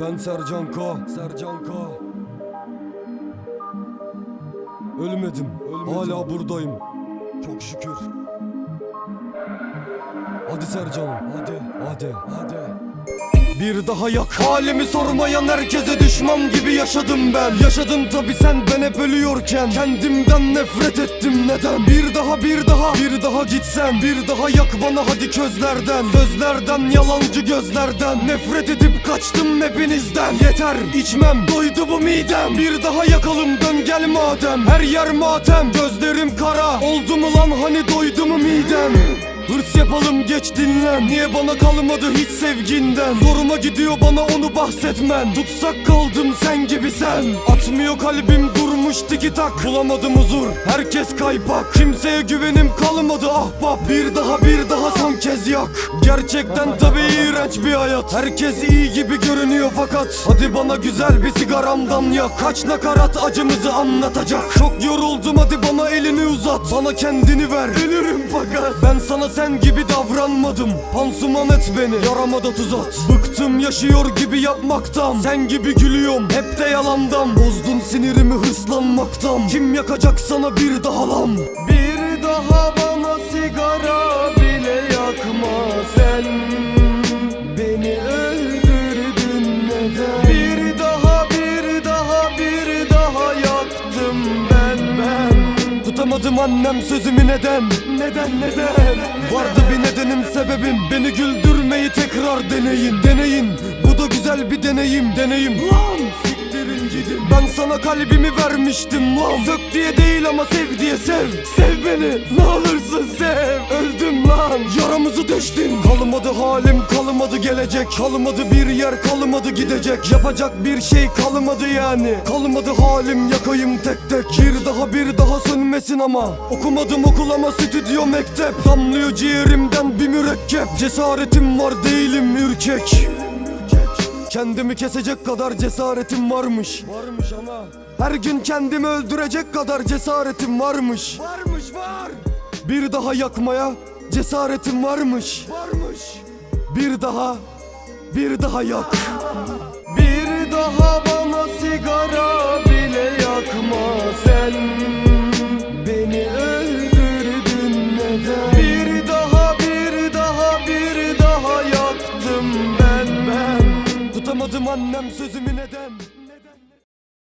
Ben Sercan K. Sercan K. Ölmedim. Hala buradayım. Çok şükür. Hadi Sercan'ım. Hadi. Hadi. Hadi. Bir daha yak. Halimi sormayan herkese düşman gibi yaşadım ben. Yaşadım tabi sen ben hep ölüyorken. Kendimden nefret ettim neden? Bir daha bir daha bir daha gitsen. Bir daha yak bana hadi közlerden. Sözlerden yalancı gözlerden. Nefret edip kaçtım hepinizden. Yeter içmem. Doydu bu midem. Bir daha yakalım dön gel madem. Her yer matem. Gözlerim kara. Oldu mu lan hani doydu mu midem Hırs yapalım geç dinlen. Niye bana kalmadı hiç sevginden? Zoruma gidiyor bana onu bahsetmen. Tutsak kaldım sen gibi sen. Atmıyor kalbim durmuş tiki tak Bulamadım huzur herkes kaypak. Kimseye güvenim kalmadı ahbap. Bir daha bir daha son kez yak. Gerçekten tabi iğrenç bir hayat. Herkes iyi gibi görünüyor fakat. Hadi bana güzel bir sigaramdan yak. Kaç nakarat acımızı anlatacak? Çok yoruldum hadi bana elini uzat. Bana kendini ver. Ölürüm fakat. Ben sana sen gibi davranmadım. Pansuman et beni yarama da tuz at. Bıktım yaşıyor gibi yapmaktan. Sen gibi gülüyorum hep de yalandan. Bozdun sinirimi hırslanmaktan. Kim yakacak sana bir daha lan? Bir ben Tutamadım annem sözümü neden? Neden neden? Vardı bir nedenim sebebim. Beni güldürmeyi tekrar deneyin. Deneyin. Bu da güzel bir deneyim Deneyim. Lan! Siktirin gidin. Ben sana kalbimi vermiştim. Lan! Sök diye değil ama sev diye sev. Sev beni. Ne olursun sev. Öldüm lan. Yaramızı deştin. Kalmadı halim kalmadı gelecek Kalmadı bir yer kalmadı gidecek. Yapacak bir şey kalmadı yani. Kalmadı halim yakayım tek tek. Bir daha bir daha sönmesin ama. Okumadım okul ama stüdyo mektep. Damlıyor ciğerimden bir mürekkep. Cesaretim var değilim ürkek. Kendimi kesecek kadar cesaretim varmış. Varmış ama. Her gün kendimi öldürecek kadar cesaretim varmış. Varmış var. Bir daha yakmaya cesaretim varmış. Varmış Bir daha Bir daha yak. Bir daha bana sigara bile yakma sen. Beni öldürdün neden? Bir daha bir daha bir daha yaktım ben. Ben Tutamadım annem sözümü neden